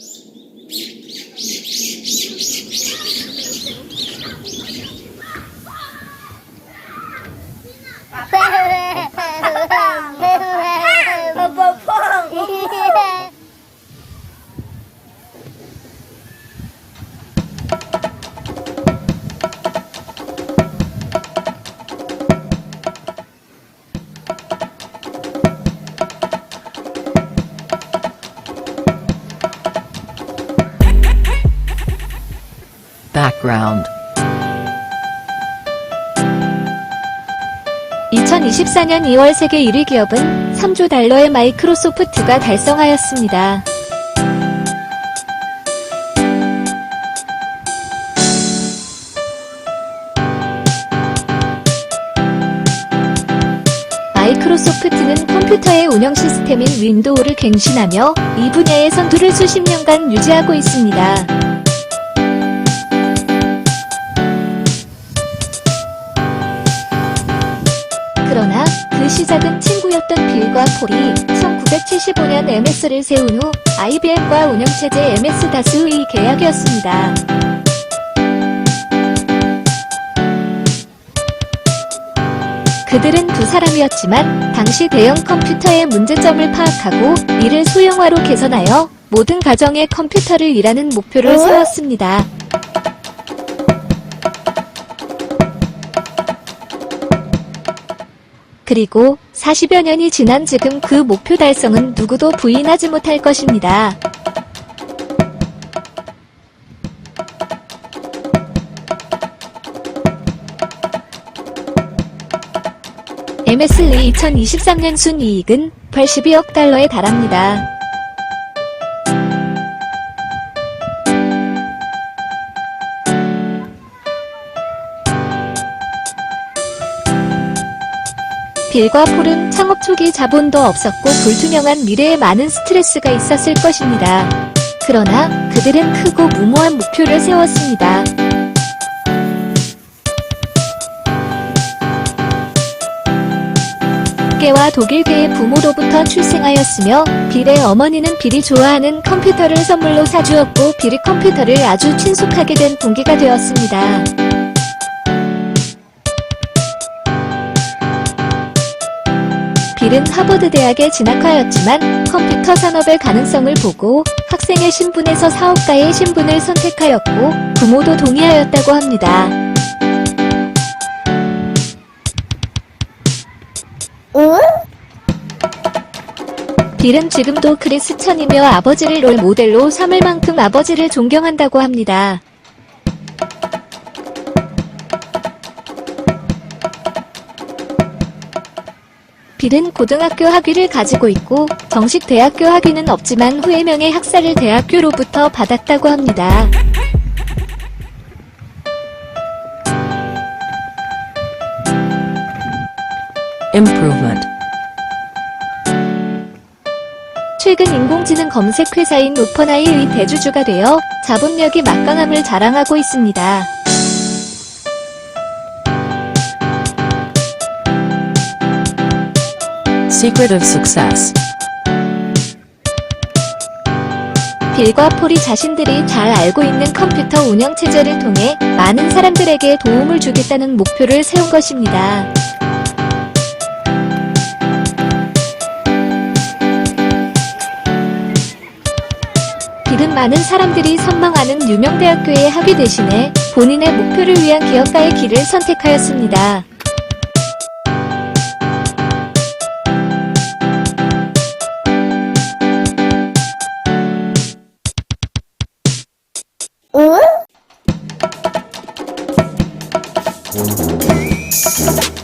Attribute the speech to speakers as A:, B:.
A: Ha ha ha! Background
B: 2024년 2월 세계 1위 기업은 3조 달러의 마이크로소프트가 달성하였습니다. 마이크로소프트는 컴퓨터의 운영 시스템인 윈도우를 갱신하며 이 분야의 선두를 수십 년간 유지하고 있습니다. 그러나 그 시작은 친구였던 빌과 폴이 1975년 MS를 세운 후 IBM과 운영체제 MS-의 계약이었습니다. 그들은 두 사람이었지만 당시 대형 컴퓨터의 문제점을 파악하고 이를 소형화로 개선하여 모든 가정의 컴퓨터를 일하는 목표를 세웠습니다. 그리고 40여 년이 지난 지금 그 목표 달성은 누구도 부인하지 못할 것입니다. MS리 2023년 순이익은 82억 달러에 달합니다. 빌과 폴은 창업 초기 자본도 없었고 불투명한 미래에 많은 스트레스가 있었을 것입니다. 그러나 그들은 크고 무모한 목표를 세웠습니다. 개와 독일계의 부모로부터 출생하였으며 빌의 어머니는 빌이 좋아하는 컴퓨터를 선물로 사주었고 빌이 컴퓨터를 아주 친숙하게 된 동기가 되었습니다. 빌은 하버드 대학에 진학하였지만 컴퓨터 산업의 가능성을 보고 학생의 신분에서 사업가의 신분을 선택하였고 부모도 동의하였다고 합니다. 빌은 지금도 크리스천이며 아버지를 롤 모델로 삼을 만큼 아버지를 존경한다고 합니다. 빌은 고등학교 학위를 가지고 있고 정식 대학교 학위는 없지만 후예명의 학사를 대학교로부터 받았다고 합니다.
A: Improvement
B: 최근 인공지능 검색 회사인 오퍼나이의 대주주가 되어 자본력이 막강함을 자랑하고 있습니다.
A: Secret of Success
B: 빌과 폴이 자신들이 잘 알고 있는 컴퓨터 운영 체제를 통해 많은 사람들에게 도움을 주겠다는 목표를 세운 것입니다. 빌은 많은 사람들이 선망하는 유명 대학교의 학위 대신에 본인의 목표를 위한 기업가의 길을 선택하였습니다. Wow!